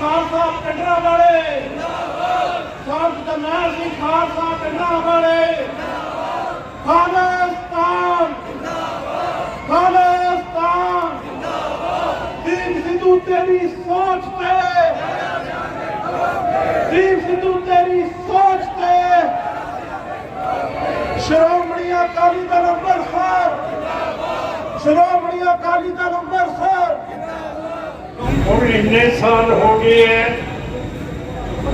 ਖਾਲਸਾ ਪਿੰਡਾਂ ਵਾਲੇ। ਸੰਤ ਜਰਨੈਲ ਸਿੰਘ ਖਾਲਸਾ ਪਿੰਡਾਂ ਵਾਲੇ। ਖਾਲਿਸਤਾਨ। ਖਾਲਿਸਤਾਨ। ਦੀਪ ਸਿੱਧੂ ਤੇਰੀ ਸੋਚ ਤੇ। ਦੀਪ ਸਿੱਧੂ ਤੇਰੀ ਸੋਚ ਤੇ। ਸ਼੍ਰੋਮਣੀ ਅਕਾਲੀ ਦਲ ਅੰਮ੍ਰਿਤਸਰ। ਸ਼੍ਰੋਮਣੀ ਅਕਾਲੀ ਦਲ ਹੁਣ ਇੰਨੇ ਸਾਲ ਹੋ ਗਏ ਹੈ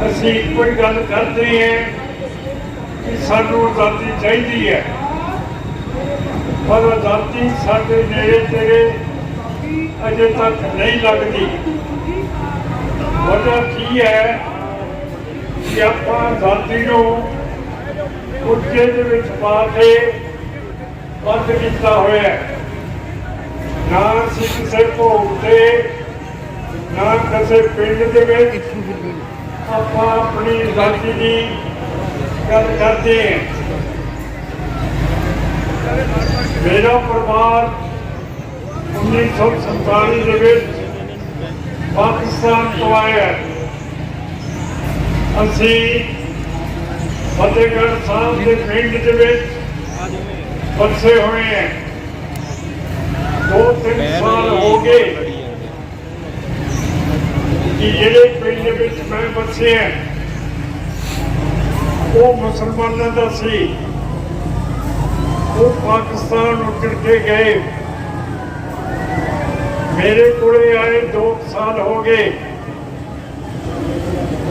ਅਸੀਂ ਕੋਈ ਗੱਲ ਕਰਦੇ ਹਾਂ ਕਿ ਸਾਨੂੰ ਆਜ਼ਾਦੀ ਚਾਹੀਦੀ ਹੈ ਪਰ ਆਜ਼ਾਦੀ ਸਾਡੇ ਨੇੜੇ ਤੇੜੇ ਅਜੇ ਤੱਕ ਨਹੀਂ ਲੱਗਦੀ। ਵਜ੍ਹਾ ਕੀ ਹੈ ਕਿ ਆਪਾਂ ਆਜ਼ਾਦੀ ਨੂੰ ਉੱਚੇ ਦੇ ਵਿੱਚ ਪਾ ਕੇ ਬੰਦ ਕੀਤਾ ਹੋਇਆ। ਨਾ ਅਸੀਂ ਕਿਸੇ ਭੋਗ ਤੇ ਨਾ ਕਿਸੇ ਪਿੰਡ ਦੇ ਵਿੱਚ ਆਪਾਂ ਆਪਣੀ ਆਜ਼ਾਦੀ ਦੀ ਗੱਲ ਕਰਦੇ ਹਾਂ ਮੇਰਾ ਪਰਿਵਾਰ 1947 ਦੇ ਵਿੱਚ ਪਾਕਿਸਤਾਨ ਤੋਂ ਆਇਆ। ਅਸੀਂ ਫਤਿਹਗੜ੍ਹ ਸਾਹਿਬ ਦੇ ਪਿੰਡ ਦੇ ਵਿੱਚ ਵਸੇ ਹੋਏ ਹਾਂ ਦੋ ਤਿੰਨ ਸਾਲ ਹੋ ਗਏ ਕਿ ਜਿਹੜੇ ਪਿੰਡ ਵਿੱਚ ਮੈਂ ਵਸਿਆ ਉਹ ਮੁਸਲਮਾਨਾਂ ਦਾ ਸੀ। ਉਹ ਪਾਕਿਸਤਾਨ ਉੱਜੜ ਕੇ ਗਏ। ਮੇਰੇ ਕੋਲੇ ਆਏ 2 ਸਾਲ ਹੋ ਗਏ।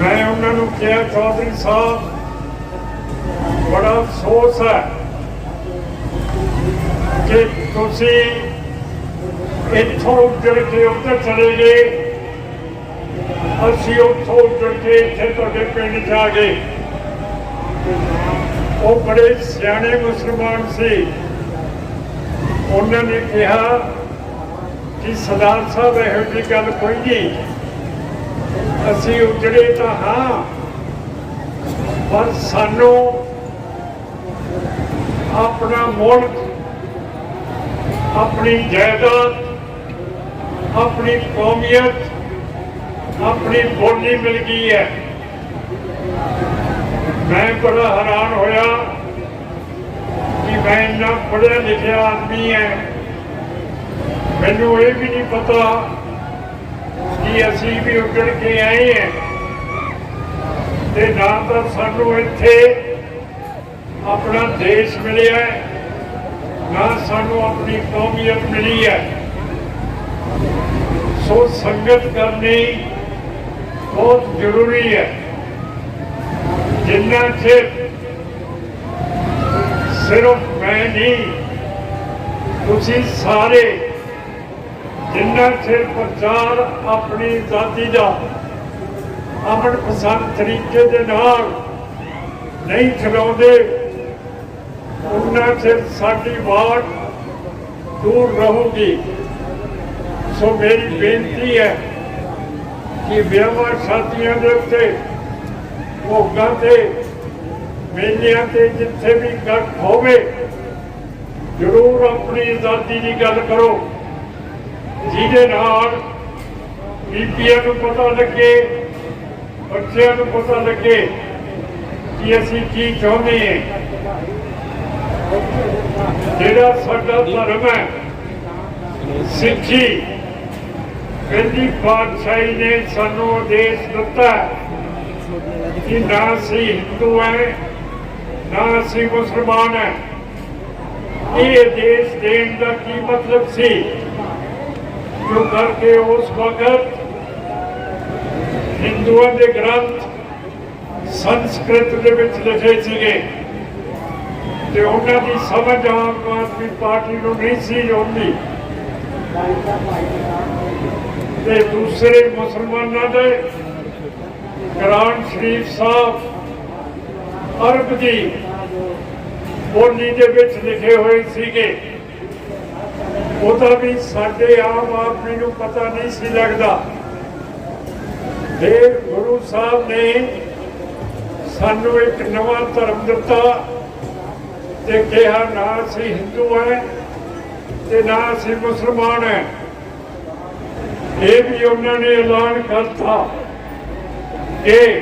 ਮੈਂ ਉਹਨਾਂ ਨੂੰ ਕਿਹਾ, ਚੌਧਰੀ ਸਾਹਿਬ, ਬੜਾ ਅਫਸੋਸ ਹੈ ਕਿ ਤੁਸੀਂ ਇੱਥੋਂ ਉੱਜੜ ਕੇ ਉੱਧਰ ਚਲੇ ਗਏ। ਅਸੀਂ ਉੱਥੋਂ ਉੱਜੜ ਕੇ ਇੱਥੇ ਤੁਹਾਡੇ ਪਿੰਡ ਜਾ ਗਏ। ਉਹ ਬੜੇ ਸਿਆਣੇ ਮੁਸਲਮਾਨ ਸੀ। ਉਹਨਾਂ ਨੇ ਕਿਹਾ ਕਿ ਸਰਦਾਰ ਸਾਹਿਬ, ਇਹੋ ਜਿਹੀ ਗੱਲ ਕੋਈ ਨਹੀਂ। ਅਸੀਂ ਉੱਜੜੇ ਤਾਂ ਹਾਂ, ਪਰ ਸਾਨੂੰ ਆਪਣਾ ਮੁਲਕ, ਆਪਣੀ ਜਾਇਦਾਦ, ਆਪਣੀ ਕੌਮੀਅਤ ਆਪਣੀ ਬੋਲੀ ਮਿਲ ਗਈ ਹੈ। ਮੈਂ ਬੜਾ ਹੈਰਾਨ ਹੋਇਆ ਕਿ ਮੈਂ ਇੰਨਾ ਪੜ੍ਹਿਆ ਲਿਖਿਆ ਆਦਮੀ ਹੈ। ਮੈਨੂੰ ਇਹ ਵੀ ਨਹੀਂ ਪਤਾ ਕਿ ਅਸੀਂ ਵੀ ਉੱਜੜ ਕੇ ਆਏ ਹਾਂ। ਤੇ ਨਾ ਤਾਂ ਸਾਨੂੰ ਇੱਥੇ ਆਪਣਾ ਦੇਸ਼ ਮਿਲਿਆ ਨਾ ਸਾਨੂੰ ਆਪਣੀ ਕੌਮੀਅਤ ਮਿਲੀ ਹੈ। ਸੋ ਸੰਗਤ ਕਰਨੀ ਬਹੁਤ ਜ਼ਰੂਰੀ ਹੈ। ਜਿੰਨਾ ਚਿਰ ਸਿਰਫ ਮੈਂ ਨਹੀਂ, ਤੁਸੀਂ ਸਾਰੇ ਜਿੰਨਾ ਚਿਰ ਪ੍ਰਚਾਰ ਆਪਣੀ ਆਜ਼ਾਦੀ ਦਾ ਅਮਨ ਪਸੰਦ ਤਰੀਕੇ ਦੇ ਨਾਲ ਨਹੀਂ ਚਲਾਉਂਦੇ, ਉਹਨਾਂ ਚਿਰ ਸਾਡੀ ਬਾਤ ਦੂਰ ਰਹੂਗੀ। ਸੋ ਮੇਰੀ ਬੇਨਤੀ ਹੈ ਕਿ ਵਿਆਹਾਂ ਸ਼ਾਦੀਆਂ ਦੇ ਉੱਤੇ ਭੋਗਾਂ ਤੇ ਮੇਲਿਆਂ ਤੇ ਜਿੱਥੇ ਵੀ ਗੱਟ ਹੋਵੇ, ਜ਼ਰੂਰ ਆਪਣੀ ਆਜ਼ਾਦੀ ਦੀ ਗੱਲ ਕਰੋ। ਜਿਹਦੇ ਨਾਲ ਬੀਬੀਆਂ ਨੂੰ ਪਤਾ ਲੱਗੇ, ਬੱਚਿਆਂ ਨੂੰ ਪਤਾ ਲੱਗੇ ਕਿ ਅਸੀਂ ਕੀ ਚਾਹੁੰਦੇ ਹਾਂ। ਜਿਹੜਾ ਸਾਡਾ ਧਰਮ ਹੈ, ਸਿੱਖੀ ਪਹਿਲੀ ਪਾਤਸ਼ਾਹੀ ਨੇ ਸਾਨੂੰ ਆਦੇਸ਼ ਦਿੱਤਾ ਕਿ ਨਾ ਅਸੀਂ ਹਿੰਦੂ ਹੈ, ਨਾ ਅਸੀਂ ਮੁਸਲਮਾਨ ਹੈ। ਇਹ ਆਦੇਸ਼ ਦੇਣ ਦਾ ਕੀ ਮਤਲਬ ਸੀ? ਜੋ ਕਰਕੇ ਉਸ ਵਕਤ ਹਿੰਦੂਆਂ ਦੇ ਗ੍ਰੰਥ ਸੰਸਕ੍ਰਿਤ ਦੇ ਵਿੱਚ ਲਿਖੇ ਸੀਗੇ। ਤੇ ਉਹਨਾਂ ਦੀ ਸਮਝ ਆਮ ਆਦਮੀ ਪਾਰਟੀ ਨੂੰ ਨਹੀਂ ਸੀ ਆਉਂਦੀ। ਤੇ ਦੂਸਰੇ ਮੁਸਲਮਾਨਾਂ ਦੇ ਕੁਰਾਨ ਸ਼ਰੀਫ ਸਾਹਿਬ, ਅਰਬ ਦੀ ਬੋਲੀ ਦੇ ਵਿੱਚ ਲਿਖੇ ਹੋਏ ਸੀਗੇ। ਉਹਦਾ ਵੀ ਸਾਡੇ ਆਮ ਆਦਮੀ ਨੂੰ ਪਤਾ ਨਹੀਂ ਸੀ ਲੱਗਦਾ। ਫਿਰ ਗੁਰੂ ਸਾਹਿਬ ਨੇ ਸਾਨੂੰ ਇੱਕ ਨਵਾਂ ਧਰਮ ਦਿੱਤਾ ਤੇ ਕਿਹਾ, ਨਾ ਅਸੀਂ ਹਿੰਦੂ ਹੈ ਤੇ ਨਾ ਅਸੀਂ ਮੁਸਲਮਾਨ ਹੈ। ਇਹ ਵੀ ਉਹਨਾਂ ਨੇ ਐਲਾਨ ਕਰਤਾ ਕਿ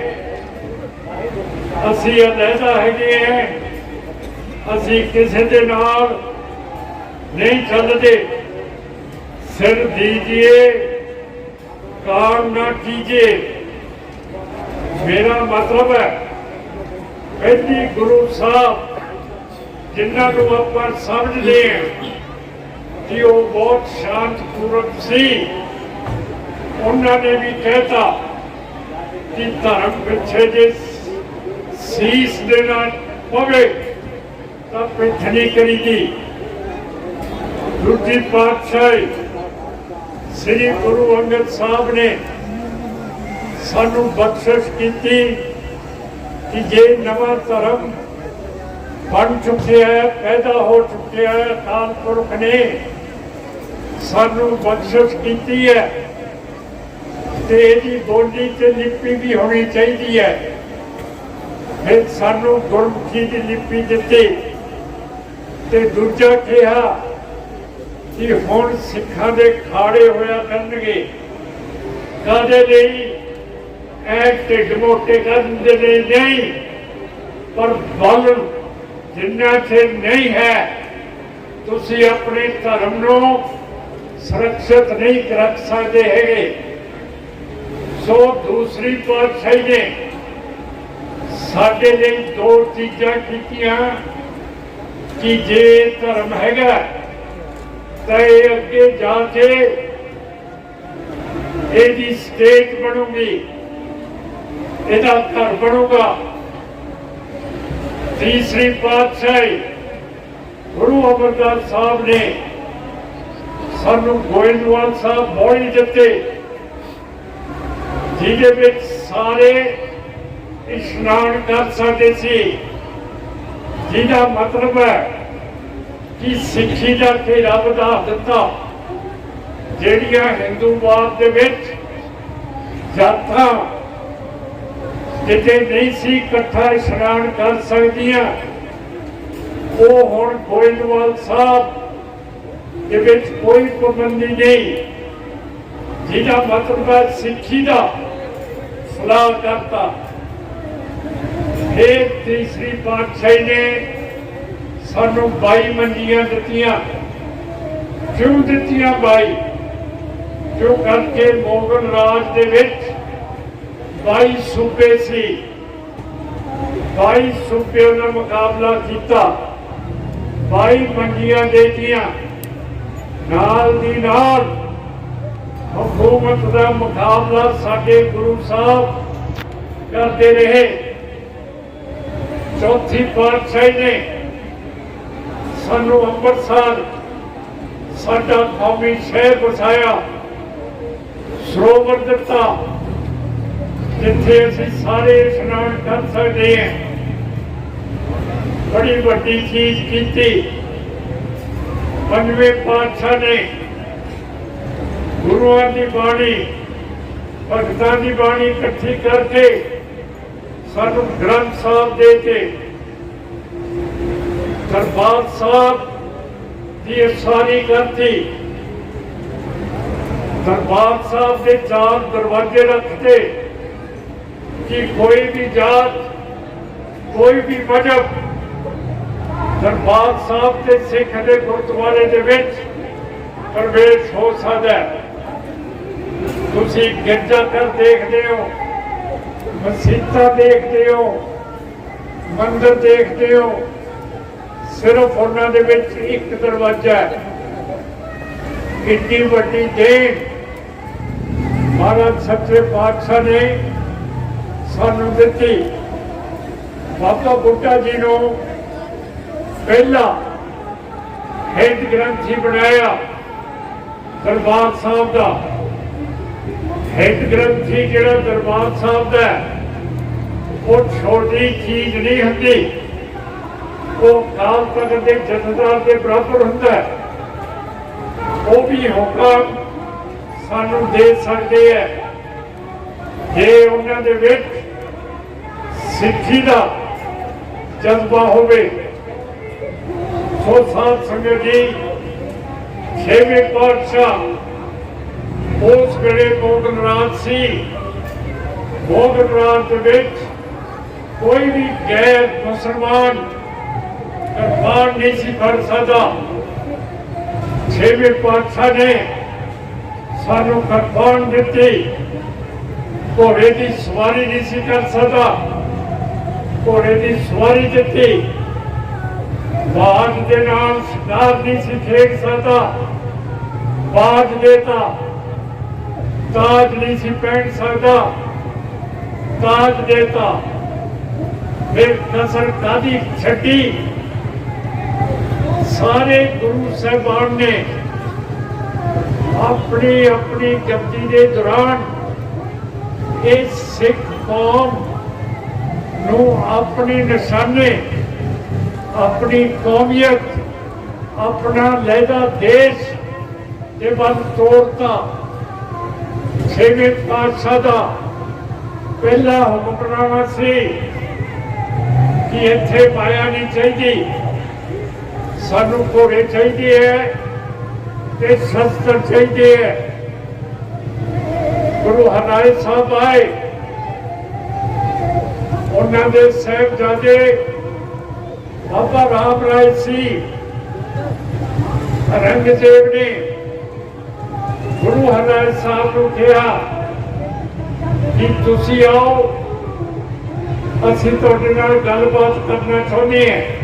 ਅਸੀਂ ਅਲੱਗਾ ਹੈਗੇ ਹਾਂ। ਅਸੀਂ ਕਿਸੇ ਦੇ ਨਾਲ ਨਹੀਂ ਚੱਲਦੇ। ਸਿਰ ਦੀਜੀਏ ਕਾਮ ਨਾ ਕੀਜੀਏ। ਮੇਰਾ ਮਤਲਬ ਹੈ, ਪਹਿਲੀ ਗੁਰੂ ਸਾਹਿਬ ਜਿਨ੍ਹਾਂ ਨੂੰ ਆਪਾਂ ਸਮਝਦੇ ਹਾਂ ਕਿ ਉਹ ਬਹੁਤ ਸ਼ਾਂਤਪੂਰਕ ਸੀ। ਉਹਨਾਂ ਨੇ ਵੀ ਕਹਿਤਾ ਕਿ ਧਰਮ ਪਿੱਛੇ ਜੇ ਸੀਸ ਦੇ ਨਾਲ ਪਵੇ, ਤਾਂ ਪਿੱਛ ਨਹੀਂ ਕਰੀਦੀ। ਦੂਜੀ ਪਾਤਸ਼ਾਹੀ ਸ੍ਰੀ ਗੁਰੂ ਅੰਗਦ ਸਾਹਿਬ ਨੇ ਸਾਨੂੰ ਬਖਸ਼ਿਸ਼ ਕੀਤੀ ਕਿ ਜੇ ਨਵਾਂ ਧਰਮ ਬਣ ਚੁੱਕਿਆ ਹੈ, ਪੈਦਾ ਹੋ ਚੁੱਕਿਆ ਹੈ ਅਕਾਲ ਪੁਰਖ ਨੇ ਸਾਨੂੰ ਬਖਸ਼ਿਸ਼ ਕੀਤੀ ਹੈ। ਤੇ ਇਹਦੀ ਬੋਲੀ ਤੇ ਲਿਪੀ ਵੀ ਹੋਣੀ ਚਾਹੀਦੀ ਹੈ। ਫਿਰ ਸਾਨੂੰ ਗੁਰਮੁਖੀ ਦੀ ਲਿਪੀ ਦਿੱਤੀ ਤੇ ਦੂਜਾ ਕਿਹਾ ਕਿ ਹੁਣ ਸਿੱਖਾਂ ਦੇ ਖਾੜੇ ਹੋਇਆ ਕਰਨਗੇ। ਕਾਦੇ ਲਈ? ਐ ਢਿੱਡ ਮੋਟੇ ਕਰਨ ਦੇ ਲਈ ਨਹੀਂ। ਪਰ ਬਲ ਜਿੰਨਾ ਚਿਰ ਨਹੀਂ ਹੈ, ਤੁਸੀਂ ਆਪਣੇ ਧਰਮ ਨੂੰ ਸੁਰੱਖਿਅਤ ਨਹੀਂ ਰੱਖ ਸਕਦੇ ਹੈਗੇ। ਸੋ ਦੂਸਰੀ ਪਾਤਸ਼ਾਹੀ ਨੇ ਸਾਡੇ ਲਈ ਦੋ ਚੀਜ਼ਾਂ ਕੀਤੀਆਂ ਕਿ ਜੇ ਧਰਮ ਹੈਗਾ, ਤਾਂ ਇਹ ਅੱਗੇ ਜਾ ਕੇ ਇਹਦੀ ਸਟੇਟ ਬਣੂਗੀ, ਇਹਦਾ ਘਰ ਬਣੂਗਾ। ਤੀਸਰੀ ਪਾਤਸ਼ਾਹੀ ਗੁਰੂ ਅਮਰਦਾਸ ਸਾਹਿਬ ਨੇ ਸਾਨੂੰ ਗੋਇੰਦਵਾਲ ਸਾਹਿਬ ਬੋਲੀ ਦਿੱਤੇ। ਜਿਹਦੇ ਵਿੱਚ ਸਾਰੇ ਇਸ਼ਨਾਨ ਕਰ ਸਕਦੇ ਸੀ। ਜਿਹਦਾ ਮਤਲਬ ਹੈ ਕਿ ਸਿੱਖੀ ਦਾ ਘੇਰਾ ਵਧਾ ਦਿੱਤਾ, ਜਿਹੜੀਆਂ ਹਿੰਦੂਵਾਦ ਦੇ ਵਿੱਚ ਜਾਤਾਂ ਜਿੱਥੇ ਨਹੀਂ ਸੀ ਇਕੱਠਾ ਇਸ਼ਨਾਨ ਕਰ ਸਕਦੀਆਂ, ਉਹ ਹੁਣ ਗੋਇੰਦਵਾਲ ਸਾਹਿਬ ਦੇ ਵਿੱਚ ਕੋਈ ਪਾਬੰਦੀ ਨਹੀਂ। ਜਿਹਦਾ ਮਤਲਬ ਹੈ ਸਿੱਖੀ ਦਾ ਸਲਾਹ ਕਰਤਾ। ਇਹ ਤੀਸਰੀ ਪਾਤਸ਼ਾਹੀ ਨੇ ਸਾਨੂੰ 22 ਮੰਜੀਆਂ ਦਿੱਤੀਆਂ। ਕਿਉਂ ਦਿੱਤੀਆਂ 22 ਕਿਉਂ ਕਰਕੇ ਮੋਗਲ ਰਾਜ ਦੇ ਵਿੱਚ 22 ਸੂਬੇ ਸੀ? 22 ਸੂਬਿਆਂ ਨਾਲ ਮੁਕਾਬਲਾ ਕੀਤਾ। 22 ਮੰਜੀਆਂ ਦੇਤੀਆਂ। ਨਾਲ ਦੀ ਨਾਲ ਹਕੂਮਤ ਦਾ ਮੁਕਾਬਲਾ ਸਾਡੇ ਗੁਰੂ ਸਾਹਿਬ ਕਰਦੇ ਰਹੇ ਚੌਥੀ ਪਾਤਸ਼ਾਹੀ ਨੇ ਸਾਨੂੰ ਅੰਮ੍ਰਿਤਸਰ ਸਾਡਾ ਕੌਮੀ ਸ਼ਹਿਰ ਬਸਾਇਆ ਸਰੋਵਰ ਦਿੱਤਾ ਜਿੱਥੇ ਅਸੀਂ ਸਾਰੇ ਇਸ਼ਨਾਨ ਕਰ ਸਕਦੇ ਹਾਂ ਬੜੀ ਵੱਡੀ ਚੀਜ਼ ਕੀਤੀ ਪੰਜਵੇਂ ਪਾਤਸ਼ਾਹ ਨੇ ਗੁਰੂਆਂ ਦੀ ਬਾਣੀ, ਭਗਤਾਂ ਦੀ ਬਾਣੀ ਇਕੱਠੀ ਕਰਕੇ ਸਾਨੂੰ ਗ੍ਰੰਥ ਸਾਹਿਬ ਦੇ ਕੇ, ਦਰਬਾਰ ਸਾਹਿਬ ਦੀ ਸਾਰੀ ਕਰਤੀ। ਦਰਬਾਰ ਸਾਹਿਬ ਦੇ ਚਾਰ ਦਰਵਾਜ਼ੇ ਰੱਖਦੇ ਕਿ ਕੋਈ ਵੀ ਜਾਤ, ਕੋਈ ਵੀ ਮਜਬ ਦਰਬਾਰ ਸਾਹਿਬ ਤੇ ਸਿੱਖ ਦੇ ਗੁਰਦੁਆਰੇ ਦੇ ਵਿੱਚ ਪ੍ਰਵੇਸ਼ ਹੋ ਸਕਦਾ ਹੈ। ਤੁਸੀਂ ਗਿਰਜਾ ਘਰ ਦੇਖਦੇ ਹੋ, ਮਸਜਿਦਾਂ ਦੇਖਦੇ ਹੋ, ਮੰਦਰ ਦੇਖਦੇ ਹੋ, ਸਿਰਫ ਉਹਨਾਂ ਦੇ ਵਿੱਚ ਇੱਕ ਦਰਵਾਜ਼ਾ ਹੈ। ਕਿੰਨੀ ਵੱਡੀ ਦੇਣ। ਮਹਾਰਾਜ ਸੱਚੇ ਪਾਤਸ਼ਾਹ ਨੇ ਸਾਨੂੰ ਦਿੱਤੀ। ਬਾਬਾ ਬੁੱਢਾ ਜੀ ਨੂੰ ਪਹਿਲਾ ਹੈਡ ਗ੍ਰੰਥੀ ਬਣਾਇਆ, ਦਰਬਾਰ ਸਾਹਿਬ ਦਾ। ਹੈਡ ਗ੍ਰੰਥੀ ਜਿਹੜਾ ਦਰਬਾਰ ਸਾਹਿਬ ਦਾ ਉਹ ਛੋਟੀ ਚੀਜ਼ ਨਹੀਂ ਹੁੰਦੀ। ਉਹ ਕਾਲ ਤਖਤ ਦੇ ਜਥੇਦਾਰ ਦੇ ਬਰਾਬਰ ਹੁੰਦਾ ਹੈ। ਉਹ ਵੀ ਹੁਕਮ ਸਾਨੂੰ ਦੇ ਸਕਦੇ ਹੈ। ਜੇ ਉਹਨਾਂ ਦੇ ਵਿੱਚ ਸਿੱਖੀ ਦਾ ਜਜ਼ਬਾ ਹੋਵੇ, ਸੋ ਸਾਧ ਸੰਗਤ ਜੀ, ਛੇਵੇਂ ਪਾਤਸ਼ਾਹ ਉਸ ਵੇਲੇ ਮੋਗਨ ਰਾਜ ਸੀ। ਬੋਧ ਪ੍ਰਾਂਤ ਵਿੱਚ ਕੋਈ ਵੀ ਗੈਰ ਮੁਸਲਮਾਨ ਕਿਰਪਾਨ ਨਹੀਂ ਸੀ ਫੜ ਸਕਦਾ। ਛੇਵੇਂ ਪਾਤਸ਼ਾਹ ਨੇ ਸਾਨੂੰ ਕਿਰਪਾਨ ਦਿੱਤੀ। ਘੋੜੇ ਦੀ ਸਵਾਰੀ ਨਹੀਂ ਸੀ ਕਰ ਸਕਦਾ। ਘੋੜੇ ਦੀ ਸਵਾਰੀ ਦਿੱਤੀ। ਬਾਜ ਦੇ ਨਾਲ ਸ਼ਿਕਾਰ ਨਹੀਂ ਸੀ ਖੇਡ ਸਕਦਾ। ਬਾਜ ਦੇਤਾ ਤਾਜ ਨਹੀਂ ਸੀ ਪਹਿਨ ਸਕਦਾ। ਤਾਜ ਦੇਤਾ। ਫਿਰ ਕਸਰ ਕਾਦੀ ਛੱਡੀ? ਸਾਰੇ ਗੁਰੂ ਸਾਹਿਬਾਨ ਨੇ ਆਪਣੀ ਆਪਣੀ ਜਪਜੀ ਦੇ ਦੌਰਾਨ ਇਹ ਸਿੱਖ ਕੌਮ ਨੂੰ ਆਪਣੀ ਨਿਸ਼ਾਨੇ, ਆਪਣੀ ਕੌਮੀਅਤ, ਆਪਣਾ ਲਹਿਦਾ ਦੇਸ਼ ਦੇ ਵੱਲ ਤੋੜਤਾ ਛੇਵੇਂ ਪਾਤਸ਼ਾਹ ਦਾ ਪਹਿਲਾ ਹੁਕਮਨਾਮਾ ਸੀ ਕਿ ਇੱਥੇ ਮਾਇਆ ਨਹੀਂ ਚਾਹੀਦੀ, ਸਾਨੂੰ ਘੋੜੇ ਚਾਹੀਦੇ ਹੈ ਤੇ ਸ਼ਸਤਰ ਚਾਹੀਦੇ ਹੈ ਗੁਰੂ ਹਰਿ ਸਾਹਿਬ ਆਏ। ਉਹਨਾਂ ਦੇ ਸਾਹਿਬਜ਼ਾਦੇ ਬਾਬਾ ਰਾਮ ਰਾਏ ਸੀ। ਰੰਗਦੇਵ ਨੇ ਗੁਰੂ ਹਰਿ ਸਾਹਿਬ ਨੂੰ ਕਿਹਾ ਕਿ ਤੁਸੀਂ ਆਓ, ਅਸੀਂ ਤੁਹਾਡੇ ਨਾਲ ਗੱਲਬਾਤ ਕਰਨਾ ਚਾਹੁੰਦੇ ਹਾਂ।